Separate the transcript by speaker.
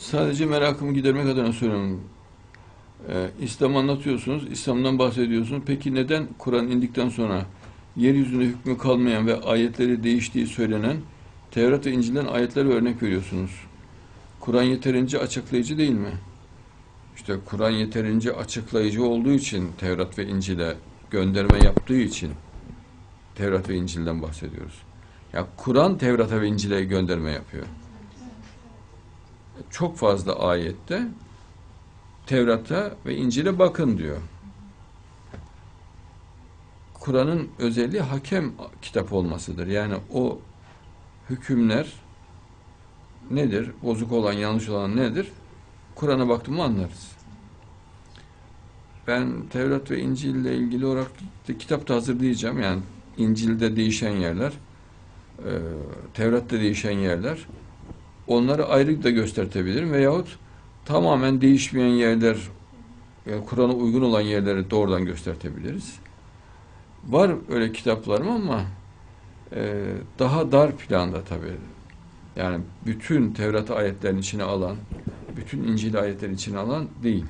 Speaker 1: Sadece merakımı gidermek adına söylüyorum. Ee, İslam anlatıyorsunuz, İslam'dan bahsediyorsunuz. Peki neden Kur'an indikten sonra yeryüzünde hükmü kalmayan ve ayetleri değiştiği söylenen Tevrat ve İncil'den ayetleri örnek veriyorsunuz? Kur'an yeterince açıklayıcı değil mi? İşte Kur'an yeterince açıklayıcı olduğu için Tevrat ve İncil'e gönderme yaptığı için Tevrat ve İncil'den bahsediyoruz. Ya Kur'an Tevrat'a ve İncil'e gönderme yapıyor. Çok fazla ayette Tevrat'a ve İncil'e bakın diyor. Kur'an'ın özelliği hakem kitap olmasıdır. Yani o hükümler nedir? Bozuk olan, yanlış olan nedir? Kur'an'a baktım mı anlarız. Ben Tevrat ve İncil ile ilgili olarak da kitap da hazırlayacağım. Yani İncil'de değişen yerler, e, Tevrat'ta değişen yerler. Onları ayrı da göstertebilirim veyahut tamamen değişmeyen yerler, yani Kur'an'a uygun olan yerleri doğrudan göstertebiliriz. Var öyle kitaplarım ama e, daha dar planda tabii. Yani bütün Tevrat ayetlerini içine alan, bütün İncil ayetlerini içine alan değil.